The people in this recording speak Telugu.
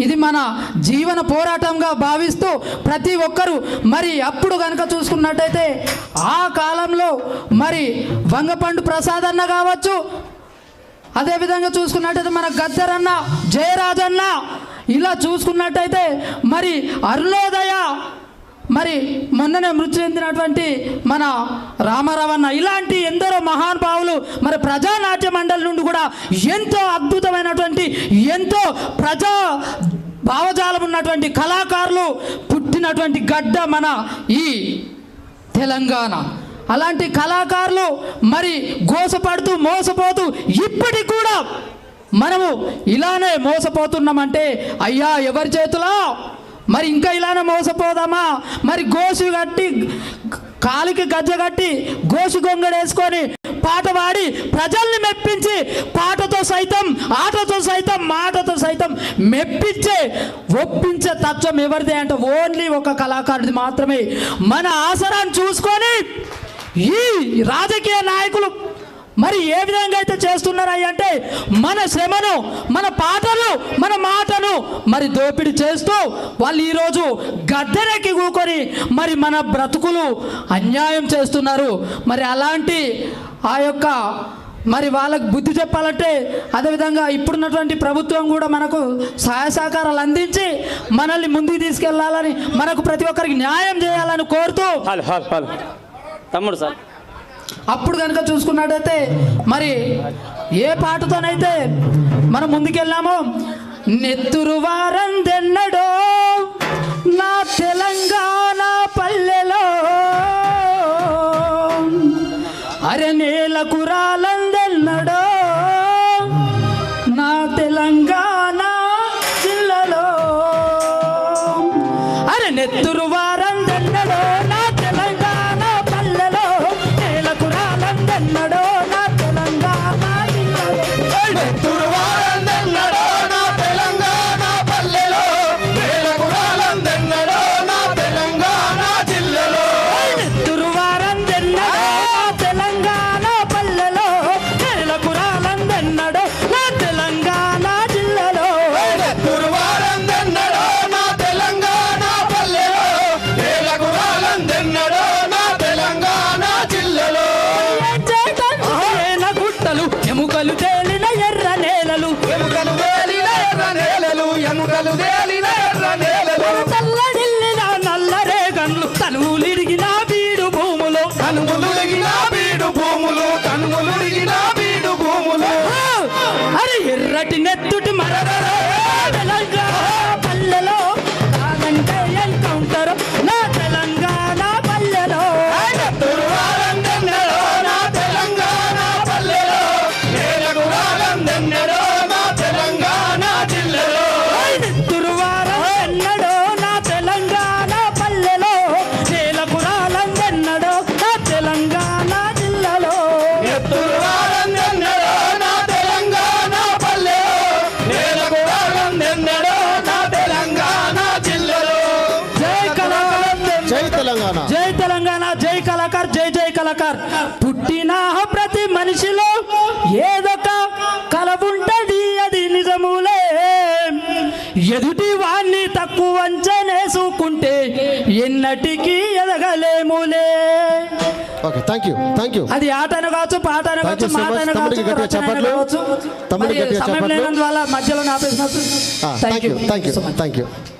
ఇది మన జీవన పోరాటంగా భావిస్తూ ప్రతి ఒక్కరూ మరి అప్పుడు కనుక చూసుకున్నట్టయితే ఆ కాలంలో మరి వంగపండు ప్రసాద్ అన్న కావచ్చు. అదేవిధంగా చూసుకున్నట్టయితే మన గద్దరన్న జయరాజన్న ఇలా చూసుకున్నట్టయితే మరి అరుణోదయ మరి మొన్ననే మృతి చెందినటువంటి మన రామారావన్న ఇలాంటి ఎందరో మహానుభావులు మరి ప్రజానాట్య ఎంతో అద్భుతమైనటువంటి ఎంతో ప్రజా భావజాలం ఉన్నటువంటి కళాకారులు పుట్టినటువంటి గడ్డ మన ఈ తెలంగాణ. అలాంటి కళాకారులు మరి గోసపడుతూ మోసపోతూ ఇప్పటికి కూడా మనము ఇలానే మోసపోతున్నామంటే అయ్యా ఎవరి చేతిలో? మరి ఇంకా ఇలానే మోసపోదామా? మరి గోసు కట్టి కాలికి గజ్జ కట్టి గోసు గొంగడేసుకొని పాట పాడి ప్రజల్ని మాటతో మెప్పించే ఒప్పించే తత్వం ఎవరిదే అంటే ఓన్లీ ఒక కళాకారుడిది మాత్రమే. మన ఆసరాన్ని చూసుకొని ఈ రాజకీయ నాయకులు మరి ఏ విధంగా అయితే చేస్తున్నారయ్య అంటే మన శ్రమను మన పాటలు మన మాటను మరి దోపిడీ చేస్తూ వాళ్ళు ఈరోజు గద్దెనెక్కి కూకొని మరి మన బ్రతుకులు అన్యాయం చేస్తున్నారు. మరి అలాంటి ఆ యొక్క మరి వాళ్ళకి బుద్ధి చెప్పాలంటే అదేవిధంగా ఇప్పుడున్నటువంటి ప్రభుత్వం కూడా మనకు సహాయ సహకారాలు అందించి మనల్ని ముందుకు తీసుకెళ్ళాలని మనకు ప్రతి ఒక్కరికి న్యాయం చేయాలని కోరుతూ తమ్ముడు సార్. అప్పుడు కనుక చూసుకున్నట్టయితే మరి ఏ పాటతోనైతే మనం ముందుకెళ్ళామో నెత్తురు వారందెన్నడో నా తెలంగాణ పల్లెలో అరె నేల కురాలందెన్నడో అరె కనుములుడిగిన బీడు భూములు కనుములుడిగిన బీడు భూములు. అరే ఎర్రటి నెత్తుటి మరర కళాకార్. పుట్టిన ప్రతి మనిషిలో ఏదొక ఉంటది అది నిజములే. ఎదుటి వాణ్ణి తక్కువ అంచనేసుకుంటే ఎన్నటికీ ఎదగలేములే. Okay thank you thank you అది ఆటను కావచ్చు పాటను కావచ్చు. మాటను కావచ్చు చప్పట్లు. గట్టిగా మధ్యలో ఆపేసినట్టు thank you thank you thank you